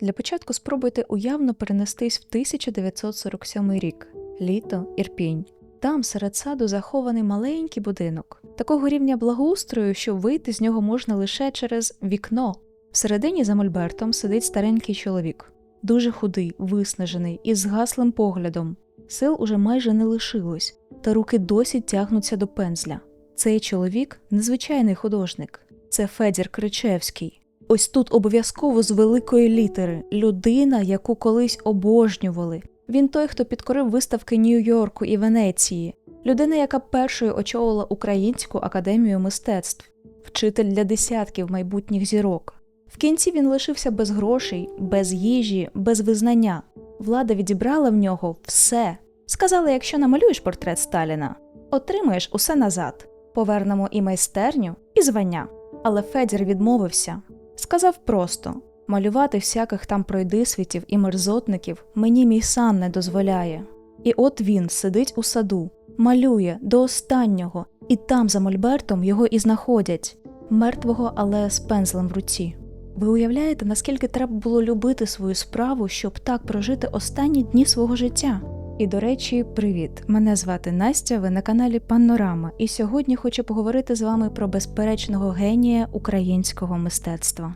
Для початку спробуйте уявно перенестись в 1947 рік, літо, Ірпінь. Там серед саду захований маленький будинок, такого рівня благоустрою, що вийти з нього можна лише через вікно. Всередині за мольбертом сидить старенький чоловік, дуже худий, виснажений, із згаслим поглядом. Сил уже майже не лишилось, та руки досі тягнуться до пензля. Цей чоловік незвичайний художник, це Федір Кричевський. Ось тут обов'язково з великої літери людина, яку колись обожнювали. Він той, хто підкорив виставки Нью-Йорку і Венеції, людина, яка першою очолила Українську академію мистецтв, вчитель для десятків майбутніх зірок. В кінці він лишився без грошей, без їжі, без визнання. Влада відібрала в нього все. Сказала, якщо намалюєш портрет Сталіна, отримаєш усе назад. Повернемо і майстерню, і звання. Але Федір відмовився. Сказав просто: малювати всяких там пройдисвітів і мерзотників мені мій сан не дозволяє. І от він сидить у саду, малює до останнього, і там за мольбертом його і знаходять мертвого, але з пензлем в руці. Ви уявляєте, наскільки треба було любити свою справу, щоб так прожити останні дні свого життя? І до речі, привіт! Мене звати Настя. Ви на каналі Панорама, і сьогодні хочу поговорити з вами про безперечного генія українського мистецтва.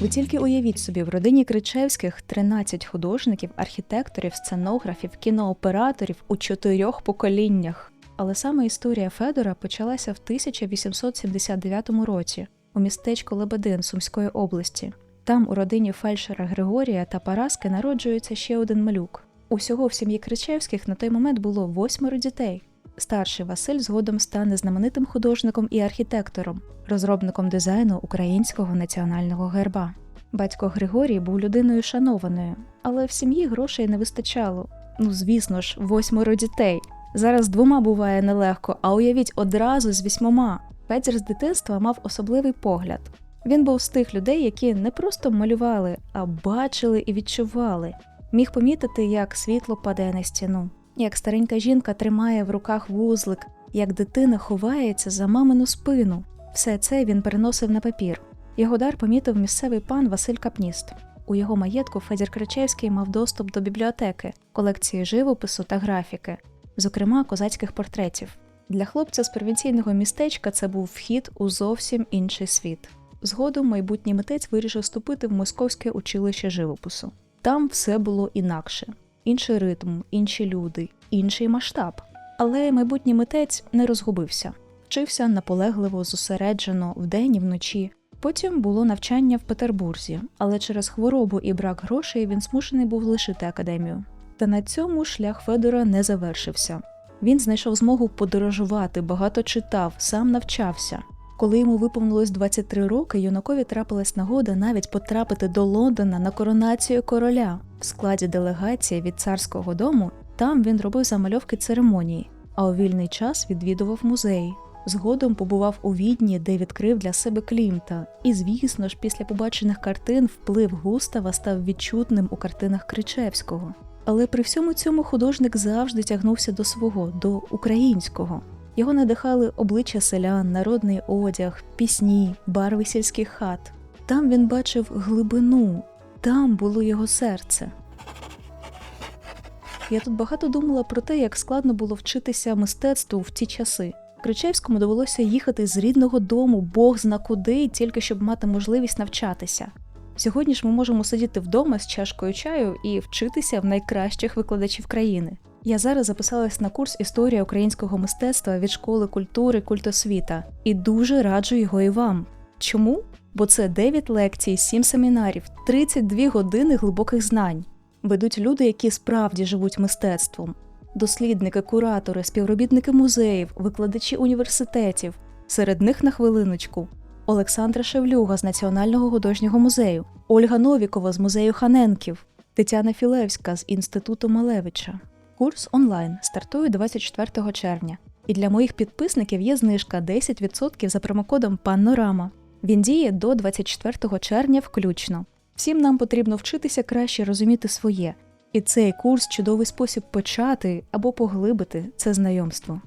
Ви тільки уявіть собі, в родині Кричевських 13 художників, архітекторів, сценографів, кінооператорів у чотирьох поколіннях. Але саме історія Федора почалася в 1879 році у містечку Лебедин Сумської області. Там у родині фельдшера Григорія та Параски народжується ще один малюк. Усього в сім'ї Кричевських на той момент було восьмеро дітей. Старший Василь згодом стане знаменитим художником і архітектором, розробником дизайну українського національного герба. Батько Григорій був людиною шанованою, але в сім'ї грошей не вистачало. Ну, звісно ж, восьмеро дітей. Зараз двома буває нелегко, а уявіть одразу з вісьмома. Федір з дитинства мав особливий погляд. Він був з тих людей, які не просто малювали, а бачили і відчували. Міг помітити, як світло падає на стіну, як старенька жінка тримає в руках вузлик, як дитина ховається за мамину спину. Все це він переносив на папір. Його дар помітив місцевий пан Василь Капніст. У його маєтку Федір Кричевський мав доступ до бібліотеки, колекції живопису та графіки, зокрема козацьких портретів. Для хлопця з провінційного містечка це був вхід у зовсім інший світ. Згодом майбутній митець вирішив вступити в московське училище живопису. Там все було інакше: інший ритм, інші люди, інший масштаб. Але майбутній митець не розгубився, вчився наполегливо, зосереджено вдень і вночі. Потім було навчання в Петербурзі, але через хворобу і брак грошей він змушений був лишити академію. Та на цьому шлях Федора не завершився. Він знайшов змогу подорожувати, багато читав, сам навчався. Коли йому виповнилось 23 роки, юнакові трапилась нагода навіть потрапити до Лондона на коронацію короля в складі делегації від царського дому. Там він робив замальовки церемонії, а у вільний час відвідував музеї. Згодом побував у відні, де відкрив для себе Клімта. І, звісно ж, після побачених картин вплив Густава став відчутним у картинах Кричевського. Але при всьому цьому художник завжди тягнувся до свого, до українського. Його надихали обличчя селян, народний одяг, пісні, барви сільських хат. Там він бачив глибину, там було його серце. Я тут багато думала про те, як складно було вчитися мистецтву в ті часи. Кричевському довелося їхати з рідного дому, Бог зна куди, тільки щоб мати можливість навчатися. Сьогодні ж ми можемо сидіти вдома з чашкою чаю і вчитися в найкращих викладачів країни. Я зараз записалась на курс Історія українського мистецтва від школи культури культосвіта і дуже раджу його і вам. Чому? Бо це 9 лекцій, 7 семінарів, 32 години глибоких знань. Ведуть люди, які справді живуть мистецтвом, дослідники, куратори, співробітники музеїв, викладачі університетів. Серед них на хвилиночку Олександра Шевлюга з Національного художнього музею, Ольга Новікова з музею Ханенків, Тетяна Філевська з Інституту Малевича. Курс онлайн стартує 24 червня. І для моїх підписників є знижка 10% за промокодом Панорама. Він діє до 24 червня включно. Всім нам потрібно вчитися краще розуміти своє, і цей курс чудовий спосіб почати або поглибити це знайомство.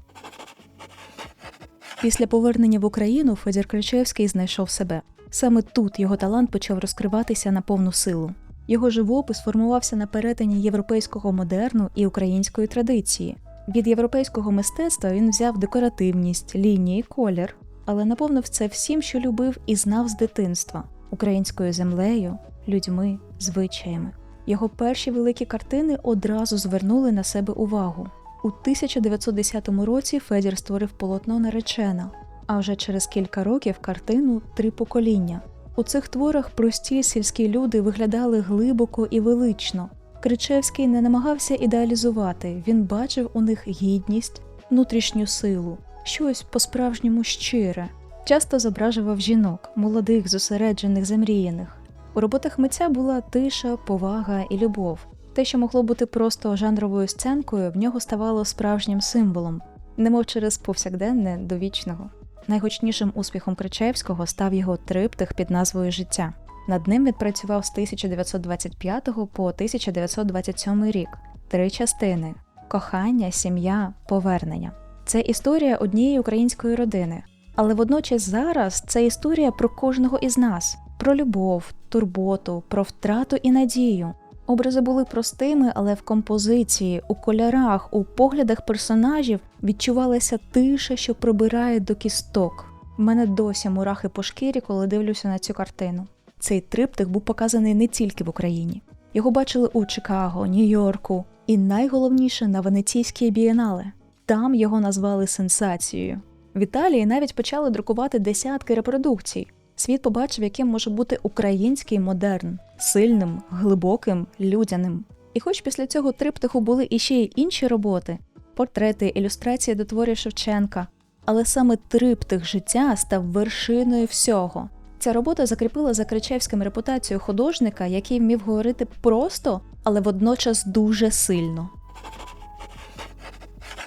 Після повернення в Україну Федір Кричевський знайшов себе. Саме тут його талант почав розкриватися на повну силу. Його живопис формувався на перетині європейського модерну і української традиції. Від європейського мистецтва він взяв декоративність, лінії, колір, але наповнив це всім, що любив і знав з дитинства українською землею, людьми, звичаями. Його перші великі картини одразу звернули на себе увагу. У 1910 році Федір створив полотно наречена, а вже через кілька років картину Три покоління. У цих творах прості сільські люди виглядали глибоко і велично. Кричевський не намагався ідеалізувати, він бачив у них гідність, внутрішню силу, щось по-справжньому щире. Часто зображував жінок, молодих, зосереджених, замріяних. У роботах митця була тиша, повага і любов. Те, що могло бути просто жанровою сценкою, в нього ставало справжнім символом, немов через повсякденне до вічного. Найгучнішим успіхом Кричевського став його триптих під назвою Життя. Над ним відпрацював з 1925 по 1927 рік три частини: кохання, сім'я, повернення. Це історія однієї української родини. Але водночас зараз це історія про кожного із нас, про любов, турботу, про втрату і надію. Образи були простими, але в композиції, у кольорах, у поглядах персонажів відчувалася тиша, що пробирає до кісток. У мене досі мурахи по шкірі, коли дивлюся на цю картину. Цей триптих був показаний не тільки в Україні. Його бачили у Чикаго, Нью-Йорку і найголовніше на Венеційській бієнале. Там його назвали сенсацією. В Італії навіть почали друкувати десятки репродукцій. Світ побачив, яким може бути український модерн сильним, глибоким, людяним. І хоч після цього триптиху були іще й інші роботи портрети, ілюстрації до творів Шевченка, але саме триптих життя став вершиною всього. Ця робота закріпила за Кричевським репутацію художника, який вмів говорити просто, але водночас дуже сильно.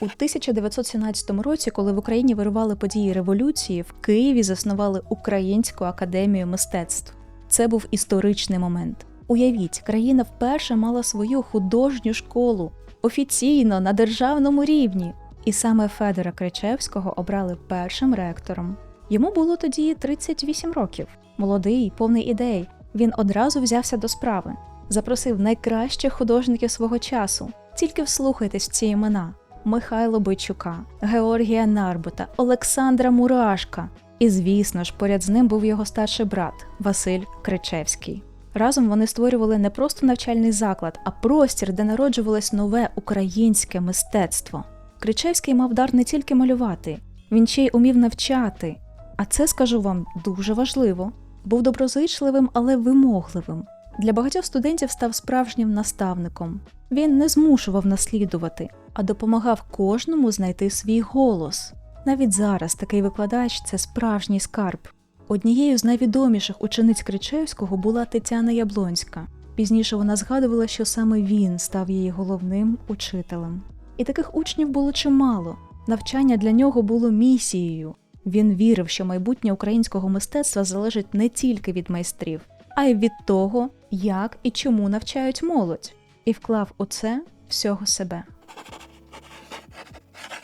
У 1917 році, коли в Україні вирували події революції, в Києві заснували Українську академію мистецтв. Це був історичний момент. Уявіть, країна вперше мала свою художню школу офіційно на державному рівні. І саме Федора Кричевського обрали першим ректором. Йому було тоді 38 років, молодий, повний ідей. Він одразу взявся до справи, запросив найкращих художників свого часу. Тільки вслухайтесь в ці імена: Михайло Бойчука, Георгія Нарбута, Олександра Мурашка. І, звісно ж, поряд з ним був його старший брат Василь Кричевський. Разом вони створювали не просто навчальний заклад, а простір, де народжувалось нове українське мистецтво. Кричевський мав дар не тільки малювати, він ще й умів навчати. А це, скажу вам, дуже важливо. Був доброзичливим, але вимогливим. Для багатьох студентів став справжнім наставником. Він не змушував наслідувати, а допомагав кожному знайти свій голос. Навіть зараз такий викладач це справжній скарб. Однією з найвідоміших учениць Кричевського була Тетяна Яблонська. Пізніше вона згадувала, що саме він став її головним учителем. І таких учнів було чимало. Навчання для нього було місією. Він вірив, що майбутнє українського мистецтва залежить не тільки від майстрів, а й від того, як і чому навчають молодь, і вклав у це всього себе.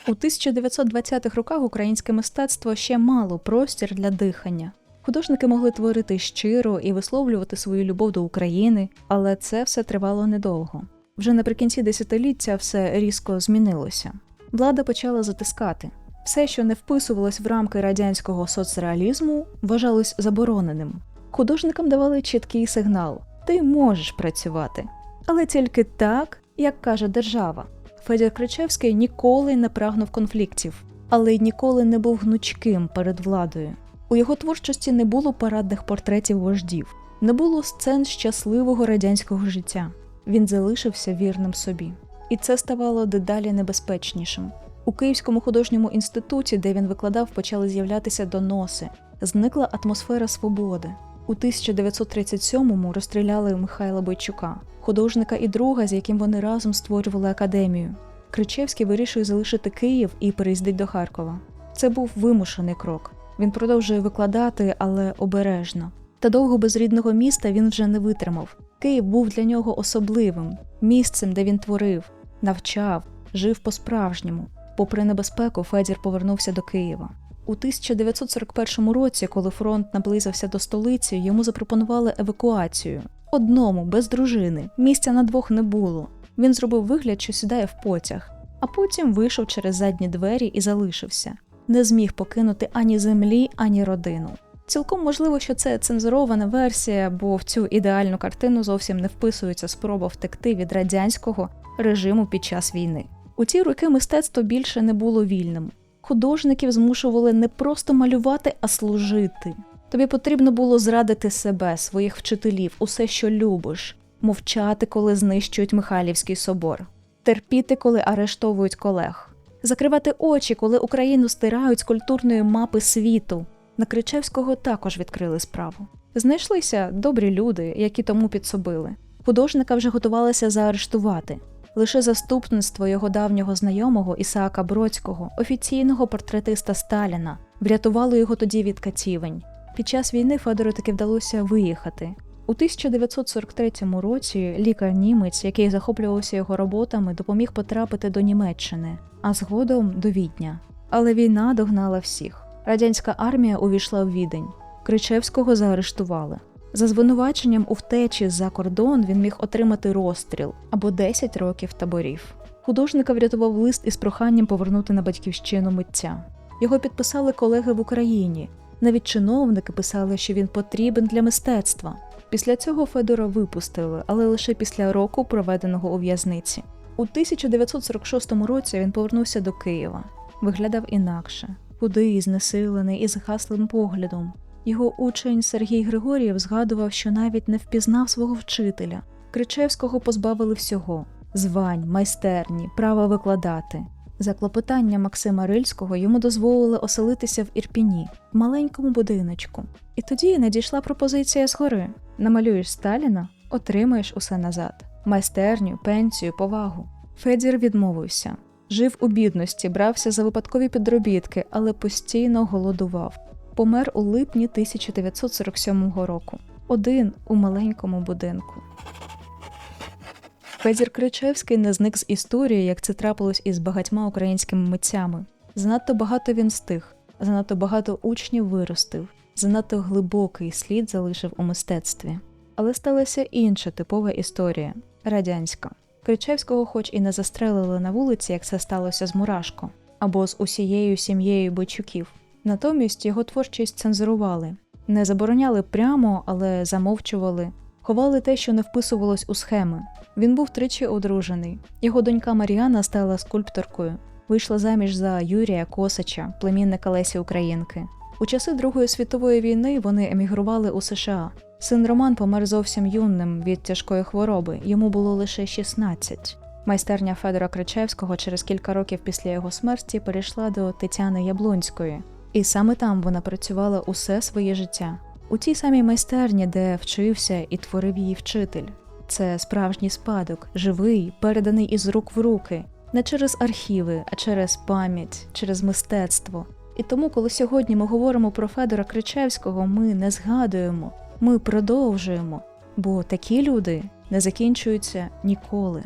У 1920-х роках українське мистецтво ще мало простір для дихання. Художники могли творити щиро і висловлювати свою любов до України, але це все тривало недовго. Вже наприкінці десятиліття все різко змінилося. Влада почала затискати. Все, що не вписувалось в рамки радянського соцреалізму, вважалось забороненим. Художникам давали чіткий сигнал: ти можеш працювати, але тільки так, як каже держава. Федір Кричевський ніколи не прагнув конфліктів, але й ніколи не був гнучким перед владою. У його творчості не було парадних портретів вождів, не було сцен щасливого радянського життя. Він залишився вірним собі, і це ставало дедалі небезпечнішим. У Київському художньому інституті, де він викладав, почали з'являтися доноси, зникла атмосфера свободи. У 1937-му розстріляли Михайла Бойчука, художника і друга, з яким вони разом створювали академію. Кричевський вирішує залишити Київ і переїздить до Харкова. Це був вимушений крок. Він продовжує викладати, але обережно. Та довго без рідного міста він вже не витримав. Київ був для нього особливим місцем, де він творив, навчав, жив по-справжньому. Попри небезпеку, Федір повернувся до Києва. У 1941 році, коли фронт наблизився до столиці, йому запропонували евакуацію. Одному, без дружини, місця на двох не було. Він зробив вигляд, що сідає в потяг, а потім вийшов через задні двері і залишився. Не зміг покинути ані землі, ані родину. Цілком можливо, що це цензурована версія, бо в цю ідеальну картину зовсім не вписується спроба втекти від радянського режиму під час війни. У ті роки мистецтво більше не було вільним. Художників змушували не просто малювати, а служити. Тобі потрібно було зрадити себе, своїх вчителів, усе, що любиш, мовчати, коли знищують Михайлівський собор, терпіти, коли арештовують колег, закривати очі, коли Україну стирають з культурної мапи світу. На Кричевського також відкрили справу. Знайшлися добрі люди, які тому підсобили. Художника вже готувалися заарештувати. Лише заступництво його давнього знайомого Ісаака Бродського, офіційного портретиста Сталіна, врятувало його тоді від катівень. Під час війни Федору таки вдалося виїхати. У 1943 році лікар німець, який захоплювався його роботами, допоміг потрапити до Німеччини, а згодом до Відня. Але війна догнала всіх. Радянська армія увійшла в відень. Кричевського заарештували. За звинуваченням у втечі за кордон він міг отримати розстріл або 10 років таборів. Художника врятував лист із проханням повернути на батьківщину митця. Його підписали колеги в Україні. Навіть чиновники писали, що він потрібен для мистецтва. Після цього Федора випустили, але лише після року, проведеного у в'язниці. У 1946 році він повернувся до Києва. Виглядав інакше, худий, знесилений і з гаслим поглядом. Його учень Сергій Григорієв згадував, що навіть не впізнав свого вчителя. Кричевського позбавили всього звань, майстерні, права викладати. За клопотання Максима Рильського йому дозволили оселитися в Ірпіні, в маленькому будиночку. І тоді надійшла пропозиція згори: намалюєш Сталіна, отримаєш усе назад: майстерню, пенсію, повагу. Федір відмовився. Жив у бідності, брався за випадкові підробітки, але постійно голодував. Помер у липні 1947 року, один у маленькому будинку. Федір Кричевський не зник з історії, як це трапилось із багатьма українськими митцями. Занадто багато він стиг, занадто багато учнів виростив, занадто глибокий слід залишив у мистецтві. Але сталася інша типова історія радянська. Кричевського, хоч і не застрелили на вулиці, як це сталося з Мурашко, або з усією сім'єю Бойчуків. Натомість його творчість цензурували, не забороняли прямо, але замовчували, ховали те, що не вписувалось у схеми. Він був тричі одружений. Його донька Мар'яна стала скульпторкою, вийшла заміж за Юрія Косача, племінника Лесі Українки. У часи Другої світової війни вони емігрували у США. Син Роман помер зовсім юним від тяжкої хвороби, йому було лише 16. Майстерня Федора Кричевського через кілька років після його смерті перейшла до Тетяни Яблонської, і саме там вона працювала усе своє життя. У тій самій майстерні, де вчився і творив її вчитель. Це справжній спадок, живий, переданий із рук в руки, не через архіви, а через пам'ять, через мистецтво. І тому, коли сьогодні ми говоримо про Федора Кричевського, ми не згадуємо, ми продовжуємо, бо такі люди не закінчуються ніколи.